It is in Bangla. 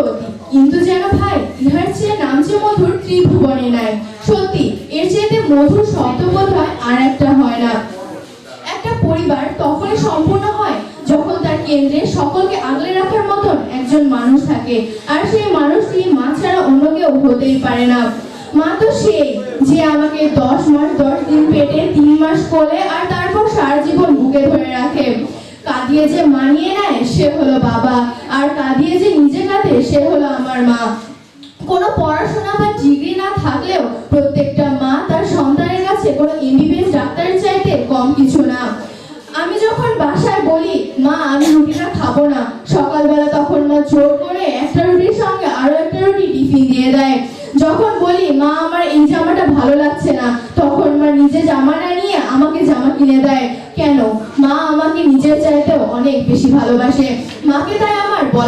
অতি কিন্তু যেন ভাই, ইহার চেয়ে নাম যে মধুর ত্রিভুবনে নাই। সত্যি, এর চেয়ে মধুর শব্দ বোধ হয় আর একটা হয় না। একটা পরিবার তখনই সম্পূর্ণ হয় যখন তার কেন্দ্রে সকলকে আগলে রাখার মতন একজন মানুষ থাকে, আর সেই মানুষটি মা ছাড়া অন্য কেউ হতেই পারে না। মা তো সেই যে আমাকে দশ মাস, দশ দিন পেটে তিন মাস কোলে আর তারপর সারা জীবন বুকে ধরে রাখে। কাঁদিয়ে যে মানিয়ে নেয়, সে হলো বাবা। আর কাঁদিয়ে সে হলো আমার মা। কোনো পড়াশোনা বা ডিগ্রি না থাকলেও প্রত্যেকটা মা তার সন্তানের কাছে কোনো এমবিবিএস ডাক্তারের চাইতে কম কিছু না। আমি যখন বাসায় বলি, মা, আমি রুটিটা খাব না। সকালবেলা তখন মা জোর করে একটা রুটির সঙ্গে আরও একটা রুটি টিফিন দিয়ে দেয়। যখন বলি, মা, আমার এই জামাটা ভালো লাগছে না, তখন মা নিজে জামাটা নিয়ে আমাকে জামা কিনে দেয়। কেন? মা আমাকে নিজের চাইতেও অনেক বেশি ভালোবাসে। মাকে তাই আমার বলা